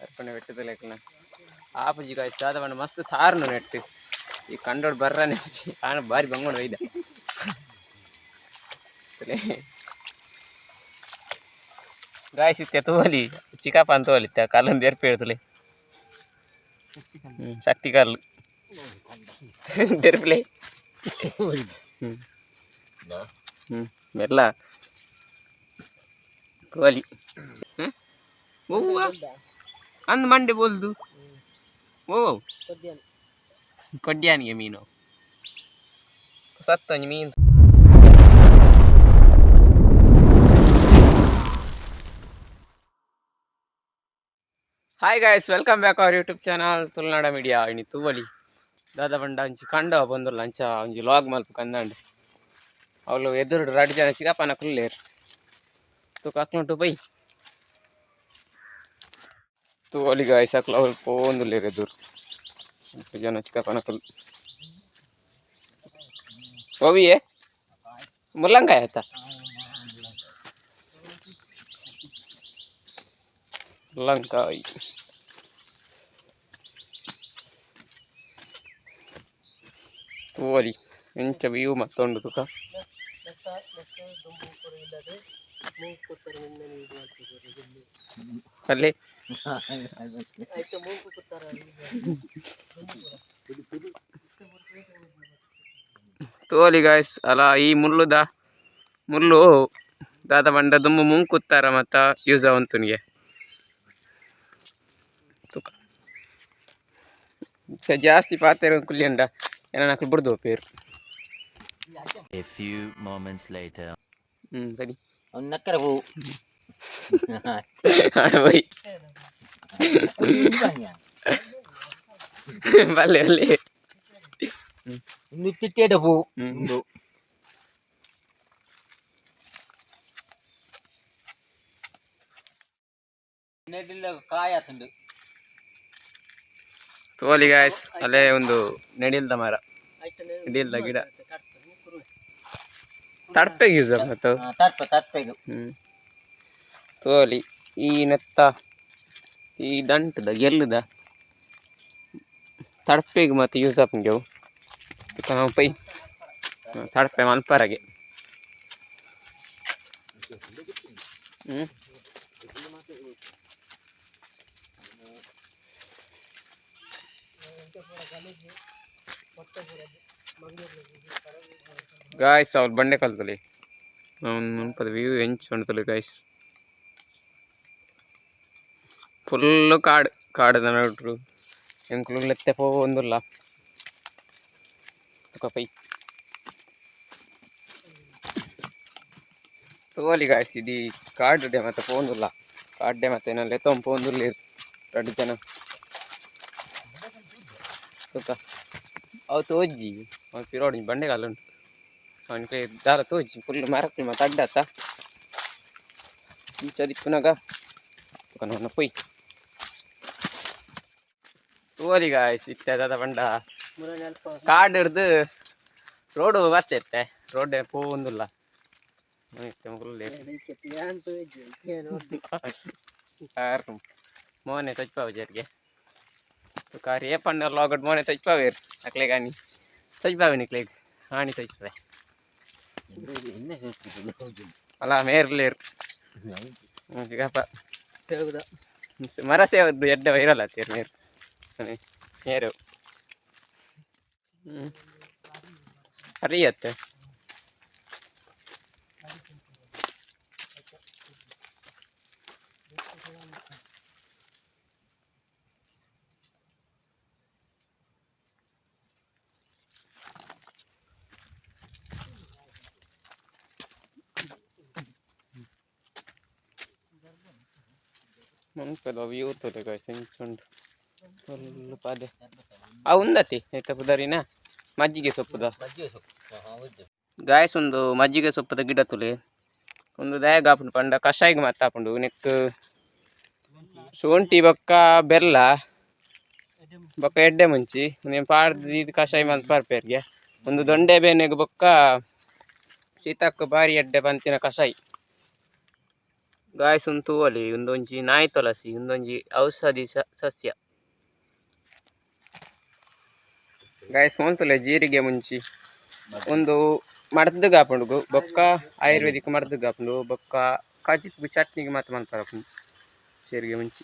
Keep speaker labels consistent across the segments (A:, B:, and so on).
A: ಅರ್ಪಣೆ ಬೆಟ್ಟದ ಲೆಕ್ಕನ ಆಪುಜಿ ಕಾಯ್ಸ್ ದಾದ ಬಂಡ ಮಸ್ತ್ ತಾರ್ನು ನೆಟ್ಟು ಈ ಕಂಡೋಡು ಬರ್ರಾನೆ ಆನ ಬಾರಿ ಬಂಗೊಂಡು ಒಯ್ದ ಸರಿ ಗಾಯಸಿತ್ತೆ ತೋಲಿ ಚಿಕಪ್ಪ ಅಂತ ತೋಲಿತ್ತೆ ಕಲ್ಲೊಂದು ಎರ್ಪಿ ಹೇಳ್ತಲೆ ಹ್ಞೂ ಶಕ್ತಿ ಕಲ್ಲು ತೆರ್ಪ್ಲೆ ಹ್ಞೂ ಹ್ಞೂ ಮೆಲ್ಲ ತೋಲಿ ಹ್ಞೂ ಓವ್ವ ಅಂದ್ ಮಂಡೆ ಬೋಲ್ದು ಓ ಕೊಡ್ಯಾನಿಗೆ ಮೀನು ಸತ್ತೊಂಜಿ ಮೀನು hi guys welcome back our YouTube channel Tulunada media ಇನಿ ತೂವಲಿ ದಾದ ಬಂಡ ಅಂಚಿ ಕಂಡವ ಬಂದುಲ್ಲ ಅಂಚ ಒಂಜಿ ಲಾಗ್ ಮಲ್ಪ ಕಂದಂಡು ಅವಳು ಎದುರು ರಡ್ ಜನ ಚಿಕಪ್ಪನ ಕುಲ್ಲೇರು ತುಕ ಅಕ್ಲುಂಟು ಬೈ ತೂವಲಿ ಗಾಯ್ಸ್ ಅಕ್ಲ ಅವ್ರು ಪೋಂದುಲ್ಲೇರು ಎದುರು ಸ್ವಲ್ಪ ಜನ ಚಿಕಪ್ಪನ ಕುಲ್ ಓವಿಯೇ ಮುಲ್ಲಂಗಾಯ ಆಯ್ತಾ ಮುಲ್ಲಂಕಾಯಿ ತೂವಲಿ ಎಂಚ ವ್ಯೂ ಮತ್ತೊಂದು ತುಕ ಅಲ್ಲಿ ತೋಲಿ ಗಾಯ್ಸ್ ಅಲ್ಲ ಈ ಮುಳ್ಳುದ ಮುಳ್ಳು ದಾದ ಬಂಡ ದುಂಬು ಮುಂಕುತ್ತಾರ ಮತ್ತ ಯೂಸ್ ಅವಂತನಿಗೆ ತುಕ ಇತ್ತ ಜಾಸ್ತಿ ಪಾತೆರ ಕುಲ್ಲಿಯಂಡ ಏನ ನಕಲು ಬಿಡ್ದು ಪೇರು
B: A few moments later.
A: ಹ್ಮ್ ಸರಿ
C: ಅವ್ನು ನಕ್ಕರ ಹೂ.
A: ಬೈ ಬಲ್ಲೆ ಬಲ್ಲೆ.
C: ಇನ್ನು ಚಿಟ್ಟೆಡ ಹೂ.
A: ಹ್ಮ್.
C: ಒಂದು ನೆಡಿಲ್ಲ ಕಾಯ ತಂದು
A: ತೋಲಿ ಗಾಯ್ಸ್ ಅಲ್ಲೇ ಒಂದು ನೆಡಿಲ್ದ ಮರ. ನೆಡಿಲ್ದ ಗಿಡ. ತಡ್ಪೆಗೆ ಯೂಸ್ ಮತ್ತು
C: ತರ್ಪ ತಡ್ಪೆಗೆ.
A: ಹ್ಞೂ ತೋಲಿ ಈ ನೆತ್ತ ಈ ದಂಟದ ಗೆಲ್ಲದ ತಡ್ಪೆಗೆ ಮತ್ತೆ ಯೂಸ್ ಆಗ್ತೇವು ನಾವು ಪೈ ತಡ್ಪೆ ತಡ್ಪೆ ಮಲ್ಪರಗೆ ಹ್ಮ್. ಗಾಯ್ಸ್ ಅವ್ರು ಬಂಡೆ ಕಾಲದಲ್ಲಿ. ಅವ್ನು ಮುನ್ಪದ ವ್ಯೂ ಹೆಂಚು ಉಂಟಲಿ ಗಾಯ್ಸ್ ಫುಲ್ಲು ಕಾಡು ಕಾಡದ ನೋಡ್ರು. ಎಂಕ್ಲು ಪೋ ಪೋಂದುಲ್ಲ ತುಕ ಪೈ. ತೋಲಿ ಗಾಯ್ಸ್ ಇಡೀ ಕಾಡುಡೆ ಮತ್ತೆ ಪೋಂದುಲ್ಲ ಕಾಡ್ಡೆ ಮತ್ತೆ ಏನಲ್ಲ ಲೆತ್ತೊಂದು ಪೋಂದಿರ್ಲಿ ಎರಡು ಜನ. ಅವ್ ಅವು मग पिरोडीने बंडे घालून आणि काही दारा तोच पूर्ण मारत मग ताड्डा आता विचारी पुन्हा का तुका नव्हतं पै ತೋರಿ ಗಾಯ್ಸ್ ಇತ್ತದ ಬಂಡ ಕಾಡು ಹಿಡ್ದು ರೋಡು ಬರ್ತೈತೆ ರೋಡ್ ಪೋಂದಿಲ್ಲ ಮೋನೆ ತೊಚ್ಪಾವ ಜರ್ಗೆ ಕಾರ್ ಏ ಪಂಡ ಲಾಗಡ್ ಮೋನೆ ತೊಚ್ಪಾವೇರ್ ಅಕ್ಲೆ ಗಾನಿ ಸಜ್ಬಾಗ ನಿಕ್ಲೇಗ್
C: ಹಾಣಿ ಸಜ್ಬಾಗ
A: ಅಲ್ಲ ಮೇರ್ಲೇರ್ ಗಪ್ಪ ಮರ ಸೇವದ್ದು ಎಡ್ಡ ಇರಲ್ಲ ತೀರ್ ನೀರು ನೀರು ಹ್ಞೂ ಅರಿಯತ್ತೆ ತೋಲೆ ಗಾಯ್ಸ್ ಹೆಂಚುಂಡು ಫುಲ್ ಪಾದೆ ಆ ಉಂದತಿ ಐತ ಪುದರಿನ ಮಜ್ಜಿಗೆ ಸೊಪ್ಪುದ ಗಾಯ್ಸ್ ಒಂದು ಮಜ್ಜಿಗೆ ಸೊಪ್ಪದ ಗಿಡ ತುಲೆ ಒಂದು ದಯಾಗ ಆಪುಂಡು ಪಂಡ ಕಷಾಯಿಗೆ ಮತ್ತಾಪುಂಡು ನೆಕ್ ಶುಂಠಿ ಬೊಕ್ಕ ಬೆಲ್ಲ ಬೊಕ್ಕ ಎಡ್ಡೆ ಮುಂಚಿ ನೀನು ಪಾಡ್ದು ಇದು ಕಷಾಯ ಮಲ್ತ್ ಪಾರ್ಪೇರ್ಗೆ ಒಂದು ದೊಂಡೆ ಬೇನೆಗೆ ಬೊಕ್ಕ ಶೀತಕ್ಕೆ ಬಾರಿ ಎಡ್ಡೆ ಬಂತಿನ ಕಷಾಯಿ ಗಾಯ್ಸ್ ಒಂದು ತೂವಲಿ ಒಂದೊಂಜಿ ನಾಯಿ ತುಳಸಿ ಒಂದೊಂಜಿ ಔಷಧಿ ಸ- ಸಸ್ಯ. ಗಾಯಸ್ ಮೊಂತುಲೆ ಜೀರಿಗೆ ಮುಂಚಿ ಒಂದು ಮರ್ದು ಗಾಪುಂಡು ಗು- ಬೊಕ್ಕ ಆಯುರ್ವೇದಿಕ್ ಮರ್ದು ಗಾಪುಂಡು ಬೊಕ್ಕ ಕಾಜಿ ಚಟ್ನಿಗೆ ಮಾತ್ರ ಮಲ್ಪರ ಜೀರಿಗೆ ಮುಂಚಿ.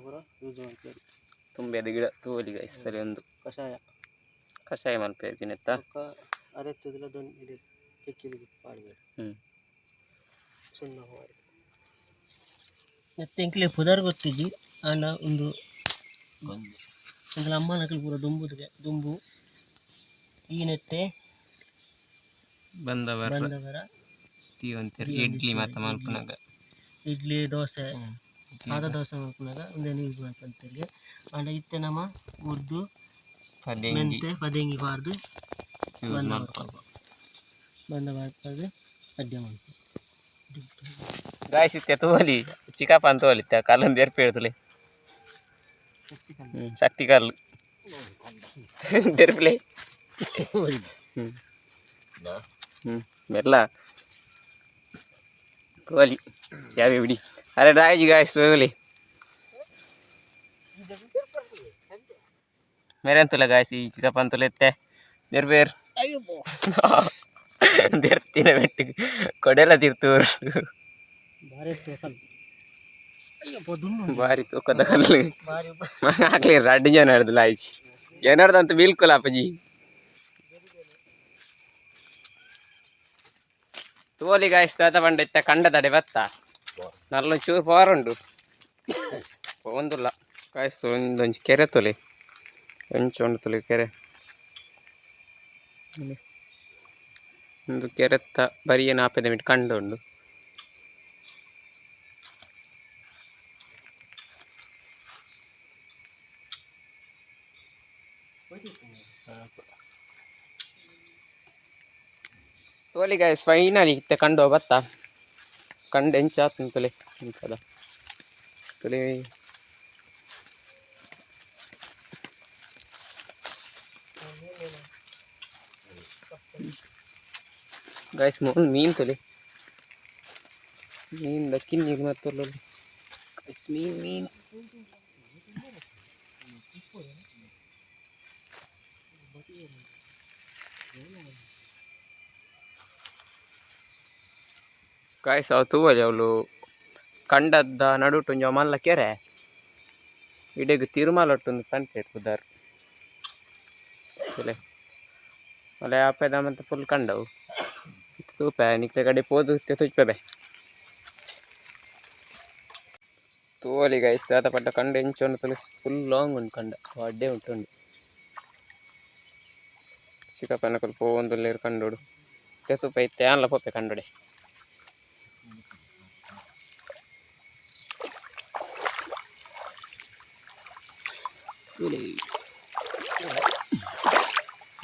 D: ಪೂರ ಯೂಸ್ ಮಾಡ್ತೀವಿ
A: ತುಂಬಿ ಅದು ಗಿಡ ತೂವಲಿ ಗೈಸ್ ಸರಿ ಒಂದು.
D: ಕಷಾಯ.
A: ಕಷಾಯ ಮಲ್ಪೇರ್ಕಿನೆತ್ತ
D: ಪಕ್ಕ ಅರೆತ್ತದಿಲ್ಲ ಇದೆ ಕೆಕ್ಕಿಲಿಗೆ ಮಾಡಬೇಡ
A: ಹ್ಮ್.
D: ಸುಣ್ಣ ಹೋಗಿ ಎಂಕ್ಲೆ ಪುದರ್ ಗೊತ್ತಿದ್ದಿ? ಆನ ಒಂದು ಎಂಕಲ ಅಮ್ಮನಕಲ್ ಪೂರ ದುಂಬುದಿಗೆ ದುಂಬು. ಈ ನೆಟ್ಟೆ
A: ಬಂದವರ ಇಡ್ಲಿ ಮಾತಾ ಮಲ್ಪನಾಗ
D: ಇಡ್ಲಿ ದೋಸೆ. ಸಾದಾ ದೋಸೆ ಮಾಡ್ಕೊಂಡಾಗ ಒಂದೇನು ಯೂಸ್ ಮಾಡ್ಕೊಂತೀರಿ ಆಂಡ ಇತ್ತೆ ನಮ್ಮ ಉರ್ದು ಮೆಂತೆ ಪದಂಗಿ ಬಾರ್ದು ಬಂದ
A: ಮಾಡ್ಕೊಂಡು
D: ಬಂದ ಅಡ್ಡೆ ಮಾಡ್ತೀವಿ
A: ಗಾಯ್ಸ್ ಇತ್ತೆ ತೋಲಿ ಚಿಕ್ಕಪ್ಪ ಅಂತ ತೋಲಿತ್ತೆ ಹೇಳ್ತಲೆ ಹ್ಞೂ ಶಕ್ತಿ ಕಾಲು. ತೆರ್ಪ್ಲೆ ಹ್ಞೂ ಹ್ಞೂ ಮೆಲ್ಲ ತೋಲಿ ಯಾವೇ ಬಿಡಿ ಅರೆ ರಾಯ್ಜಿ ಗಾಯ್ಸ್ ತೋಲಿ ಮೇರೆ ಅಂತಲ್ಲ ಗಾಯ್ಸ್ ಈ ಚಿಕಪ್ಪ ಅಂತಲೇ ಎತ್ತೆ ದೇರ್ಬೇರ್ ದೇರ್ತಿನ ಬೆಟ್ಟಿಗೆ ಕೊಡೆಲ್ಲ ತಿರ್ತೂರು
D: ಭಾರಿ ಕಲ್ ಅಯ್ಯಪ್ಪ ದುಂಡು
A: ಬಾರಿ ತೂಕದ ಕಲ್ಲು
D: ಭಾರಿ
A: ಆಗ್ಲಿ ರಡ್ಡು ಜನ ಹಿಡ್ದಿಲ್ಲ ಆಯ್ಚಿ ಏನಾರ್ದಂತ ಬಿಲ್ಕುಲ್ ಅಪ್ಪಾಜಿ ತೋಲಿ ಗಾಯಿಸ್ತಾದ ಬಂಡ ಇತ್ತ ಕಂಡ ತಡೆ ಬತ್ತ ನಲ್ಲ ಚೂರು ಪವರ್ ಉಂಟು. ಒಂದುಲ್ಲ. ಕಾಯಿಸ್ತು ಒಂದೊಂಚು ಕೆರೆ ತೊಲೆ. ಒಂಚು ಒಂದು ತೊಲೆ ಕೆರೆ. ಒಂದು ಕೆರೆತ್ತ ಬರಿಯ ನಾಪೆದ ಮಿಟ್ಟು ಕಂಡು ಉಂಡು. ತೋಲಿ ಗಾಯ್ಸ್ ಫೈನಲಿ ಇತ್ತೆ ಕಂಡು ಬತ್ತ? ಕಂಡು ಎಂಚ ಆತು ತೊಲೆ ಇಂಕದ ತೊಲೆ ಗಾಯ್ಸ್ ಮೋನ್ ಮೀನ್ ತೊಲೆ ಮೀನ್ ದಕ್ಕಿನ ನೀರು ಮತ್ತೊಲ್ಲ ಗಾಯ್ಸ್ ಮೀನ್ ಮೀನ್ ಗಾಯ್ಸ್ ಅವು ತೂವಲಿ ಅವಳು. ಕಂಡದ್ದ ನಡುಟೊಂಜ ಮಲ್ಲ ಕೆರೆ. ಇಡೆಗ್ ತಿರುಮಲ ಒಟ್ಟೊಂದು ಪಂತೆ ಮಲೆ ಆಪೇದ ಮತ್ತೆ ಫುಲ್ ಕಂಡವು. ತೂಪೆ, ನಿಕ್ಲೆ ಕಡೆ ಪೋದು ತುಚ್ಪೆ ತೂವಲಿ ಗೈಸ್ ತಾತ ಪಟ್ಟ ಕಂಡು ಎಂಚೊಂಡು ತುಳು ಫುಲ್ ಲಾಂಗ್ ಉಂಡು ಕಂಡ. ಅಡ್ಡೆ ಉಂಟುಂಡು ಚಿಕ್ಕಪ್ಪನ ಸ್ವಲ್ಪ ಒಂದು ಕಂಡೋಡು ತೆತುಪ ಇತ್ತೆ ಅಲ್ಲ ಪೊಪ್ಪೆ ಕಂಡೋಡೆ Tuli.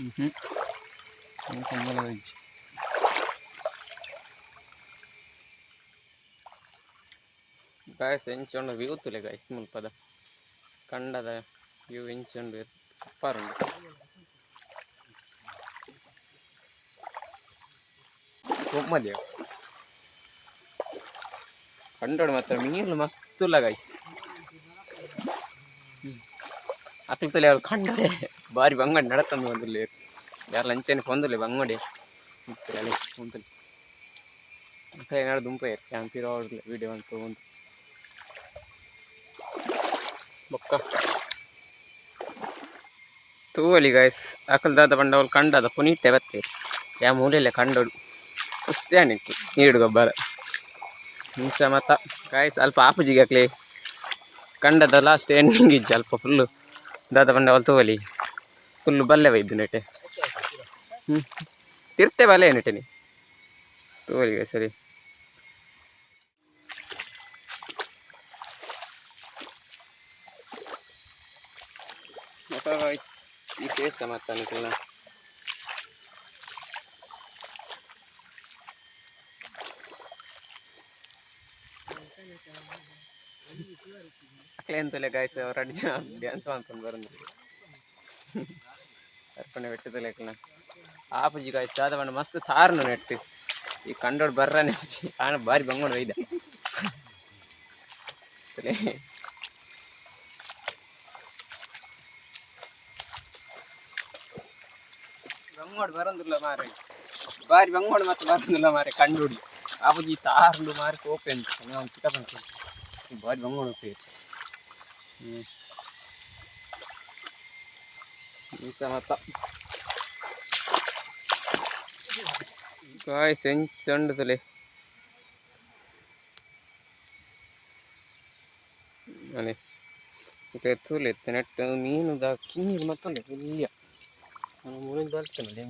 A: Mhm. Ini kembali lagi. Guys ಎಂಚೊಂಡು view ತುಲೆ ಗಾಯಸ್ ಮುಲ್ಪದ ಕಂಡದ ಇವು ಇಂಚುಂಡು ಸೂಪರ್ ಉಂಟು ಒಮ್ಮದೇವ್ ಕಂಡೋಡು ಮಾತ್ರ ಮೀನು ಮಸ್ತುಲ್ಲ ಗೈಸ್ ತಲೆ ಅವ್ರು ಕಂಡರೆ ಬಾರಿ ಬಂಗಡಿ ನಡತಂದು ಬಂದಿಲ್ಲ ಯಾರು ಲಂಚನೆ ಹೊಂದಲೆ ಬಂಗಡಿ. ಅಲ್ಲಿ ಹೊಂದಲಿ ಅಂತ ಏನಾದ್ರು ದುಂಪೆ ಕ್ಯಾಂಪಿರೋ ವಿಡಿಯೋ ಅಂತ ಒಂದು ಬೊಕ್ಕ. ತೂವಲಿ ಗಾಯ್ಸ್ ಅಕಲ್ದಾದ ಬಂಡವಲ್ ಕಂಡದ ಪುನೀಟೆ ಬತ್ತೆ ಯಾ ಮೂಲೆಯಲ್ಲೇ ಕಂಡೋಡು ಖುಷಿಯಾನಿಕ್ಕೆ ನೀಡು ಗೊಬ್ಬರ. ಮುಂಚೆ ಮತ್ತ ಗಾಯ್ಸ್ ಅಲ್ಪ ಆಪುಜಿಗೆ ಹಾಕ್ಲಿ. ಕಂಡದ ಲಾಸ್ಟ್ ಎಂಡಿಂಗ್ ಇಜ್ಜ, ಅಲ್ಪ ಫುಲ್ಲು ದಾದ ಬಂಡವಲ್ ತೋಲಿ ಫುಲ್ ಬಲ್ಲೆ ಬೈದ್ದು ನೆಟೆ ಹ್ಞೂ ತಿರ್ತೆ ಬಲೆ ನೆಟೆ ನೀ. ಗಾಯ್ಸ್ ಸರಿ. ಮತ್ತೆ ಗಾಯ್ಸ್ ಈ ಕೇಸ ಮತ್ತೆ ಅನ್ಕಲ್ಲ ಅಕ್ಲೆ ಅಂತಲೇ ಗಾಯ್ಸ್ ಅವ್ರ ಎರಡು ಜನ ಡ್ಯಾನ್ಸ್ ಮಾಡ್ಕೊಂಡು ಬರಂದು ಅರ್ಪಣೆ ಬೆಟ್ಟದಲ್ಲಿ ಅಕ್ಲ ಆಪುಜಿ ಗಾಯ್ಸ್ ದಾದ ಬಣ್ಣ ಮಸ್ತ್ ತಾರ್ನು ನೆಟ್ಟು ಈ ಕಂಡೋಡ್ ಬರ್ರಾನೆ ಆಣ ಬಾರಿ ಬಂಗೊಂಡು ಒಯ್ದ ಸರಿ ಬಂಗೋಡ್ ಬರಂದಿಲ್ಲ ಮಾರೆ ಬಾರಿ ಬಂಗೋಡ್ ಮತ್ತೆ ಬರಂದಿಲ್ಲ ಮಾರೆ ಕಂಡುಡಿ ಆಪುಜಿ ತಾರ್ಲು ಮಾರಿ ಕೋಪೆ ಅಂತ ನಾವು ಚಿಕ್ಕಪ್ಪ ಬಾರಿ ಬಂಗೋಡ್ ಹೋಗ್ತೀವಿ ಹ್ಞೂ ಇಂಚ ಮತ್ತ ಕಾಯ್ ಸೆಂಚ್ ಚಂಡದಲೆ ಅನೆ ಮತ್ತೆ ಎತ್ತುಲೆ ಎತ್ತೆ ನೆಟ್ಟು ಮೀನುದ ಕಿನ್ನೀರು ಮತ್ತೊಂಡೆ ಇಲ್ಲಿಯ ನಾನು ಮುಳಿದು ಬರ್ತೇನೆ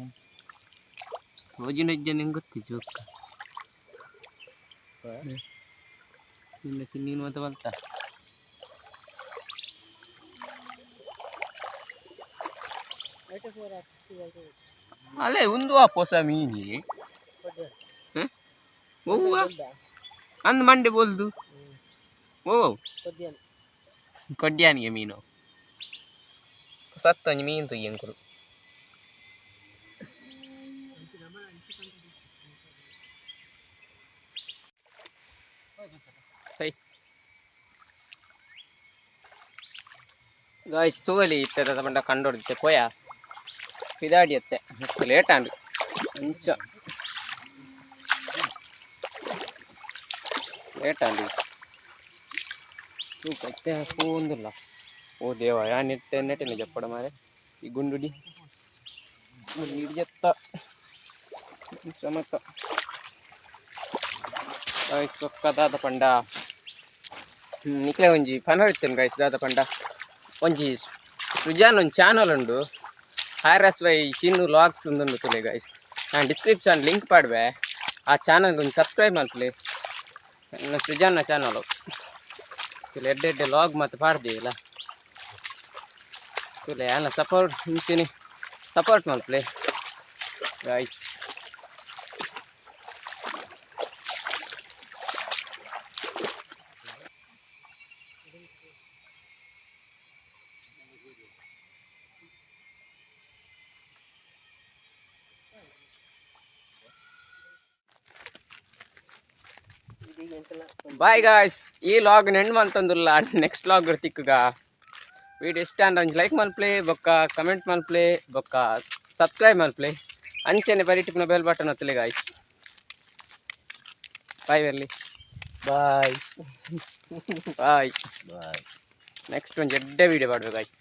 A: ಹೋಜಿನ ಹೆಜ್ಜೆ ನಿಂಗೆ ಗೊತ್ತಿತ್ತು ಜೋಕ್ಕ ನಿನ್ನ ಕಿನ್ನೀನು ಅಂತ ಬಲ್ತ? ಅಲ್ಲೇ ಒಂದು ಹೊಸ ಮೀನಿ ಓವ್ವ ಅಂದ್ ಮಂಡೆ ಬೋಲ್ದು. ಓ ಕೊಡ್ಯಾನಿಗೆ ಮೀನು. ಸತ್ತ ಮೀನು ತುಯ್ಯಂಕರು ಗಾಯ್ಸ್ ತೂಗಲಿ ಇತ್ತದ ಬಂಡ ಕಂಡು ಹೊಡೆದಿತ್ತೆ ಕೊಯ ಇದಾಡಿಯತ್ತೆ ಲೇಟ್ ಆಂಡು ಅಂಚ. ಲೇಟ್ ಆಂಡ್ ತೂಕ ಇತ್ತೆ ಹಾಕೊಂದಿಲ್ಲ ಓ ದೇವ, ಯಾ ನೆಟ್ಟೆ ನೆಟ್ಟಿನ ಜಪ್ಪಡ ಮಾರೆ. ಈ ಗುಂಡುಡಿ. ಹಿಡಿಯತ್ತ. ಸಮತ ಗಾಯ್ಸ್ ಪಕ್ಕ ದಾದ ಪಂಡ. ನಿಕ್ಲೆ ಒಂಜಿ ಪನ ಹೊಡಿತೇನೆ ಗಾಯ್ಸ್ ದಾದ ಪಂಡ? ಒಂಜಿ ಸೃಜಾನ್ ಒಂದು ಚಾನಲ್ ಉಂಡು. R S Y Chinnu logs ಉಂದುಂಡು ತುಲೆ ಗೈಸ್ ನಾನು ಡಿಸ್ಕ್ರಿಪ್ಷನ್ ಲಿಂಕ್ ಪಾಡ್ವೆ. ಆ ಚಾನಲ್ ಒಂದು ಸಬ್ಸ್ಕ್ರೈಬ್ ಮಾಡ್ಲಿ ನನ್ನ ಸೃಜಾನ್ನ ಚಾನಲು ತುಲೆ ಎಡ್ಡೆ ಎಡ್ಡೆ ಲಾಗ್ ಮತ್ತು ಪಾಡ್ದಿಲ್ಲ ತುಲೆ ಎಲ್ಲ ಸಪೋರ್ಟ್ ಹಿಂತೀನಿ ಸಪೋರ್ಟ್ ಮಾಡ್ಲಿ ಗೈಸ್ ಬಾಯ್ ಗಾಯ್ಸ್ ಈ ಲಾಗ್ ನೆಂಡ್ ಮಂತಂದುಲ್ಲ ನೆಕ್ಸ್ಟ್ ಲಾಗ್ ತಿಕ್ಕಗ ವಿಡಿಯೋ ಇಷ್ಟ ಅಂಡ್ ಒಂಜಿ ಲೈಕ್ ಮಲ್ಪ್ಲೆ ಬೊಕ್ಕ ಕಮೆಂಟ್ ಮಲ್ಪ್ಲೆ ಬೊಕ್ಕ ಸಬ್ಸ್ಕ್ರೈಬ್ ಮಲ್ಪ್ಲೆ ಅಂಚೆನೆ ಬರೀ ಟಿಪ್ನ ಬೆಲ್ ಬಟನ್ ಒತ್ತಲೆ ಗಾಯ್ಸ್ ಬಾಯ್ ಬರ್ಲಿ ಬಾಯ್ ಬಾಯ್
C: ಬಾಯ್
A: ನೆಕ್ಸ್ಟ್ ಒಂದು ಎಡ್ಡೆ ವಿಡಿಯೋ ಮಾಡ್ಬೇಕು ಗಾಯ್ಸ್